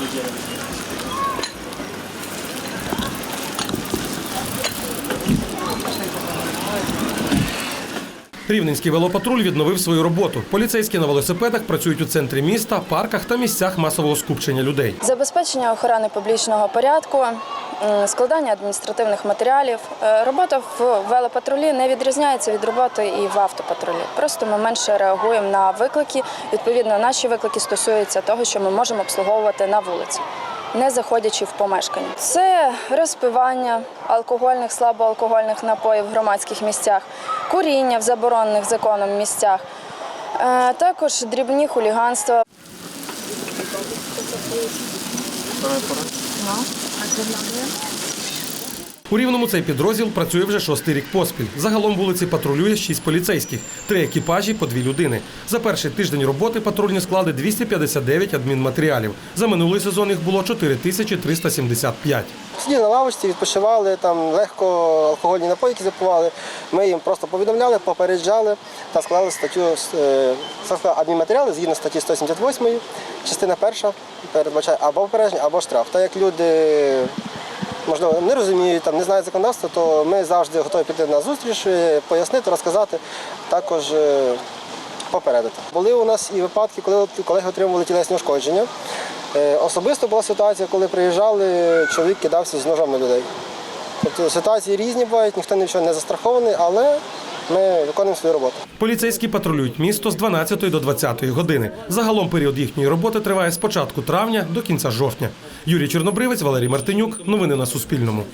неділю. Рівненський велопатруль відновив свою роботу. Поліцейські на велосипедах працюють у центрі міста, парках та місцях масового скупчення людей. Забезпечення охорони публічного порядку, складання адміністративних матеріалів. Е, Робота в велопатрулі не відрізняється від роботи і в автопатрулі. Просто ми менше реагуємо на виклики. Відповідно, наші виклики стосуються того, що ми можемо обслуговувати на вулиці. Не заходячи в помешкання, це розпивання алкогольних, слабоалкогольних напоїв в громадських місцях, куріння в заборонених законом місцях, е, також дрібні хуліганства. У рівному цей підрозділ працює вже шостий рік поспіль. Загалом вулиці патрулює шість поліцейських, три екіпажі по дві людини. За перший тиждень роботи патрульні склали 259 адмінматеріалів. За минулий сезон їх було 4375. Сиділи на лавочці, відпочивали, там легко алкогольні напої які запивали. Ми їм просто повідомляли, попереджали та склали статтю е, адмінматеріали згідно статті 178, частина перша передбачає або попередження, або штраф. Так як люди можливо не розуміють, там не знають законодавства, то ми завжди готові піти на зустріч, е, пояснити, розказати, також е, попередити. Були у нас і випадки, коли колеги отримували тілесні ушкодження. Е, Особисто була ситуація, коли приїжджали, чоловік кидався з ножами людей. Тобто ситуації різні бувають, ніхто нічого не застрахований, але ми виконуємо свою роботу. Поліцейські патрулюють місто з 12 до 20 години. Загалом період їхньої роботи триває з початку травня до кінця жовтня. Юрій Чорнобривець, Валерій Мартинюк. Новини на Суспільному.